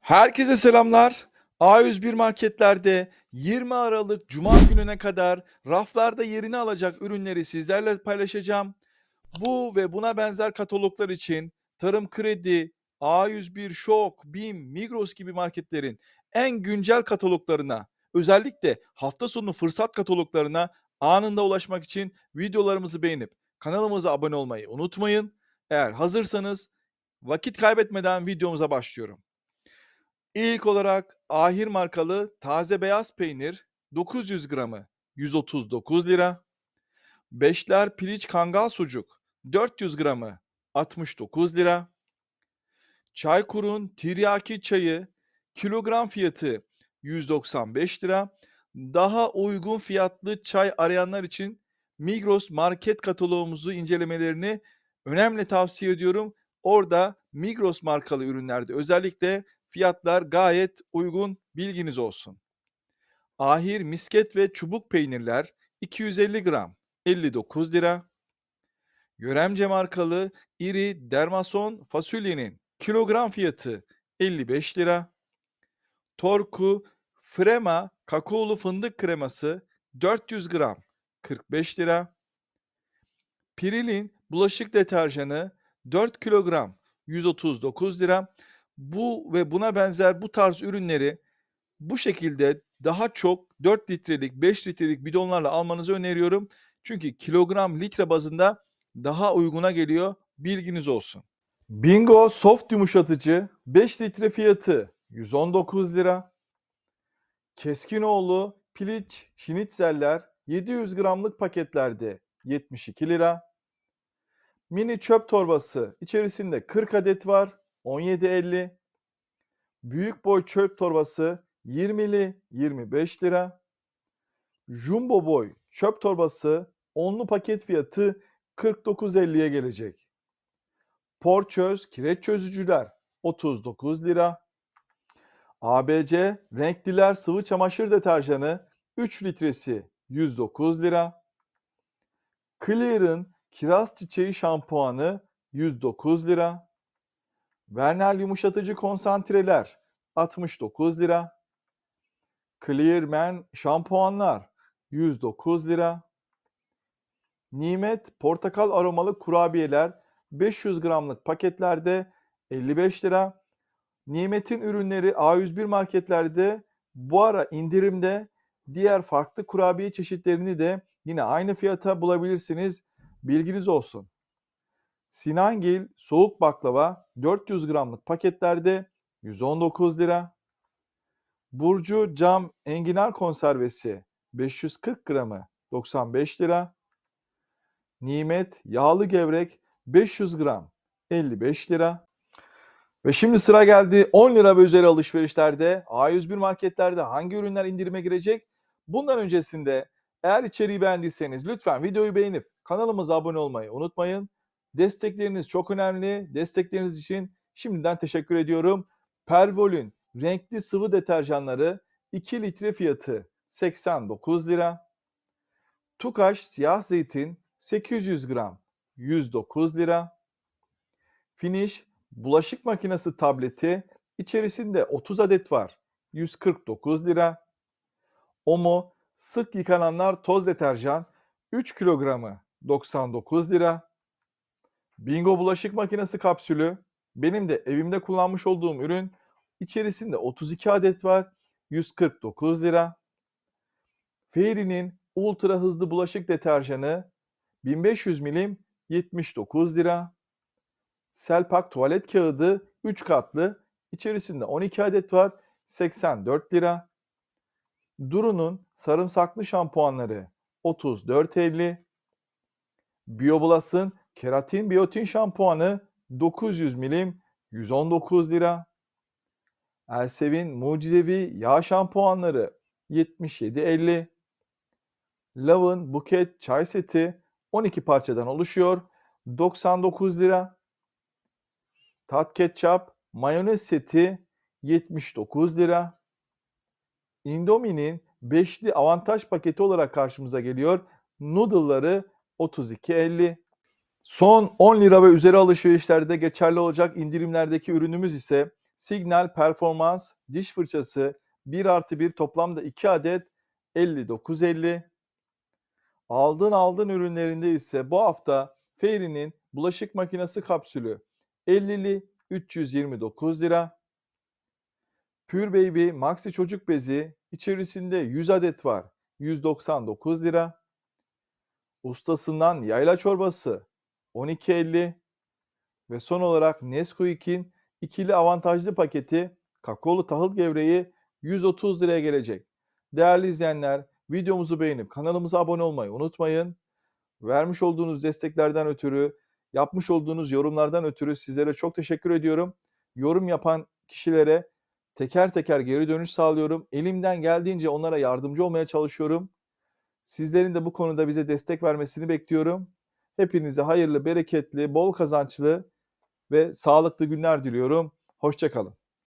Herkese selamlar. A101 marketlerde 20 Aralık Cuma gününe kadar raflarda yerini alacak ürünleri sizlerle paylaşacağım. Bu ve buna benzer kataloglar için Tarım Kredi, A101, Şok, BİM, Migros gibi marketlerin en güncel kataloglarına, özellikle hafta sonu fırsat kataloglarına anında ulaşmak için videolarımızı beğenip kanalımıza abone olmayı unutmayın. Eğer hazırsanız vakit kaybetmeden videomuza başlıyorum. İlk olarak Ahir markalı taze beyaz peynir 900 gramı 139 lira. Beşler piliç kangal sucuk 400 gramı 69 lira. Çaykur'un tiryaki çayı kilogram fiyatı 195 lira. Daha uygun fiyatlı çay arayanlar için Migros market kataloğumuzu incelemelerini önemli tavsiye ediyorum. Orada Migros markalı ürünlerde özellikle Fiyatlar gayet uygun, bilginiz olsun. Ahir misket ve çubuk peynirler 250 gram 59 lira. Yöremce markalı iri dermason fasulyenin kilogram fiyatı 55 lira. Torku Frema kakaolu fındık kreması 400 gram 45 lira. Piril'in bulaşık deterjanı 4 kilogram 139 lira bu ve buna benzer bu tarz ürünleri bu şekilde daha çok 4 litrelik, 5 litrelik bidonlarla almanızı öneriyorum. Çünkü kilogram litre bazında daha uyguna geliyor. Bilginiz olsun. Bingo soft yumuşatıcı 5 litre fiyatı 119 lira. Keskinoğlu piliç şinitzeller 700 gramlık paketlerde 72 lira. Mini çöp torbası içerisinde 40 adet var 17.50. Büyük boy çöp torbası 20'li 25 lira. Jumbo boy çöp torbası onlu paket fiyatı 49.50'ye gelecek. Porçöz kireç çözücüler 39 lira. ABC renkliler sıvı çamaşır deterjanı 3 litresi 109 lira. Clear'ın kiraz çiçeği şampuanı 109 lira. Vernel yumuşatıcı konsantreler 69 lira. Clearman şampuanlar 109 lira. Nimet portakal aromalı kurabiyeler 500 gramlık paketlerde 55 lira. Nimet'in ürünleri A101 marketlerde bu ara indirimde diğer farklı kurabiye çeşitlerini de yine aynı fiyata bulabilirsiniz. Bilginiz olsun. Sinangil soğuk baklava 400 gramlık paketlerde 119 lira. Burcu cam enginar konservesi 540 gramı 95 lira. Nimet yağlı gevrek 500 gram 55 lira. Ve şimdi sıra geldi 10 lira ve üzeri alışverişlerde A101 marketlerde hangi ürünler indirime girecek? Bundan öncesinde eğer içeriği beğendiyseniz lütfen videoyu beğenip kanalımıza abone olmayı unutmayın. Destekleriniz çok önemli. Destekleriniz için şimdiden teşekkür ediyorum. Pervol'ün renkli sıvı deterjanları 2 litre fiyatı 89 lira. Tukaş siyah zeytin 800 gram 109 lira. Finish bulaşık makinesi tableti içerisinde 30 adet var 149 lira. Omo sık yıkananlar toz deterjan 3 kilogramı 99 lira. Bingo bulaşık makinesi kapsülü benim de evimde kullanmış olduğum ürün içerisinde 32 adet var 149 lira. Fairy'nin ultra hızlı bulaşık deterjanı 1500 milim 79 lira. Selpak tuvalet kağıdı 3 katlı içerisinde 12 adet var 84 lira. Duru'nun sarımsaklı şampuanları 34.50. Bioblas'ın keratin biyotin şampuanı 900 milim 119 lira. Elsev'in mucizevi yağ şampuanları 77.50. Love'ın buket çay seti 12 parçadan oluşuyor 99 lira. Tat ketçap mayonez seti 79 lira. Indomie'nin beşli avantaj paketi olarak karşımıza geliyor. Noodle'ları 32.50. Son 10 lira ve üzeri alışverişlerde geçerli olacak indirimlerdeki ürünümüz ise Signal Performans diş fırçası 1 artı 1 toplamda 2 adet 59.50. Aldın aldın ürünlerinde ise bu hafta Fairy'nin bulaşık makinesi kapsülü 50'li 329 lira. Pure Baby Maxi çocuk bezi içerisinde 100 adet var 199 lira. Ustasından yayla çorbası 12.50 ve son olarak Nesquik'in ikili avantajlı paketi kakaolu tahıl gevreği 130 liraya gelecek. Değerli izleyenler videomuzu beğenip kanalımıza abone olmayı unutmayın. Vermiş olduğunuz desteklerden ötürü, yapmış olduğunuz yorumlardan ötürü sizlere çok teşekkür ediyorum. Yorum yapan kişilere teker teker geri dönüş sağlıyorum. Elimden geldiğince onlara yardımcı olmaya çalışıyorum. Sizlerin de bu konuda bize destek vermesini bekliyorum. Hepinize hayırlı, bereketli, bol kazançlı ve sağlıklı günler diliyorum. Hoşçakalın.